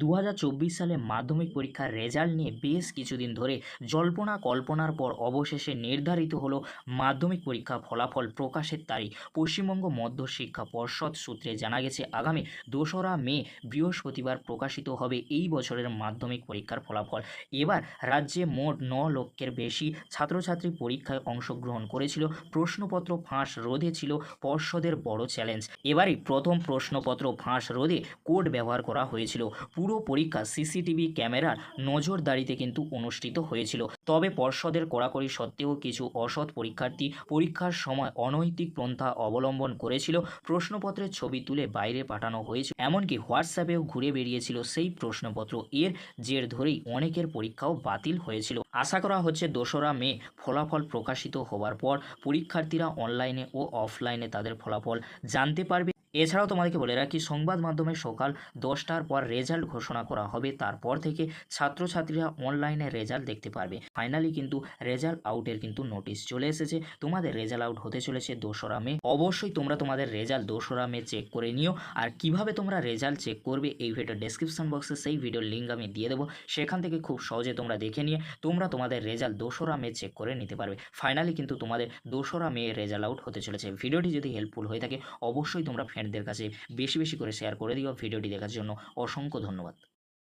দু হাজার চব্বিশ সালে মাধ্যমিক পরীক্ষার রেজাল্ট নিয়ে বেশ কিছুদিন ধরে জল্পনা কল্পনার পর অবশেষে নির্ধারিত হলো মাধ্যমিক পরীক্ষা ফলাফল প্রকাশের তারিখ। পশ্চিমবঙ্গ মধ্য শিক্ষা পর্ষদ সূত্রে জানা গেছে, আগামী দোসরা মে বৃহস্পতিবার প্রকাশিত হবে এই বছরের মাধ্যমিক পরীক্ষার ফলাফল। এবার রাজ্যে মোট ন লক্ষের বেশি ছাত্রছাত্রী পরীক্ষায় অংশগ্রহণ করেছিল। প্রশ্নপত্র ফাঁস রোধে ছিল পর্ষদের বড় চ্যালেঞ্জ। এবারই প্রথম প্রশ্নপত্র ফাঁস রোধে কোড ব্যবহার করা হয়েছিল। পুরো পরীক্ষা সিসিটিভি ক্যামেরার নজরদারিতে কিন্তু অনুষ্ঠিত হয়েছিল। তবে পর্ষদের কড়াকড়ি সত্ত্বেও কিছু অসৎ পরীক্ষার্থী পরীক্ষার সময় অনৈতিক পন্থা অবলম্বন করেছিল, প্রশ্নপত্রের ছবি তুলে বাইরে পাঠানো হয়েছে। এমনকি হোয়াটসঅ্যাপেও ঘুরে বেরিয়েছিল সেই প্রশ্নপত্র। এর জের ধরেই অনেকের পরীক্ষাও বাতিল হয়েছিল। আশা করা হচ্ছে দোসরা মে ফলাফল প্রকাশিত হওয়ার পর পরীক্ষার্থীরা অনলাইনে ও অফলাইনে তাদের ফলাফল জানতে পারবে। এছাড়াও তোমাদেরকে বলে রাখি, সংবাদ মাধ্যমে সকাল দশটার পর রেজাল্ট ঘোষণা করা হবে। তারপর থেকে ছাত্রছাত্রীরা অনলাইনে রেজাল্ট দেখতে পারবে। ফাইনালি কিন্তু রেজাল্ট আউটের কিন্তু নোটিশ চলে এসেছে। তোমাদের রেজাল্ট আউট হতে চলেছে দোসরা মে। অবশ্যই তোমরা তোমাদের রেজাল্ট দোসরা মে চেক করে নিও। আর কীভাবে তোমরা রেজাল্ট চেক করবে, এই ভিডিও ডেসক্রিপশন বক্সে সেই ভিডিওর লিঙ্ক আমি দিয়ে দেবো। সেখান থেকে খুব সহজে তোমরা দেখে নিয়ে তোমরা তোমাদের রেজাল্ট দোসরা মে চেক করে নিতে পারবে। ফাইনালি কিন্তু তোমাদের দোসরা মে রেজাল্ট আউট হতে চলেছে। ভিডিওটি যদি হেল্পফুল হয়ে থাকে, অবশ্যই তোমরা ফ্রেন্ডদের কাছে বেশি বেশি করে শেয়ার করে দিও। ভিডিওটি দেখার জন্য অসংখ্য ধন্যবাদ।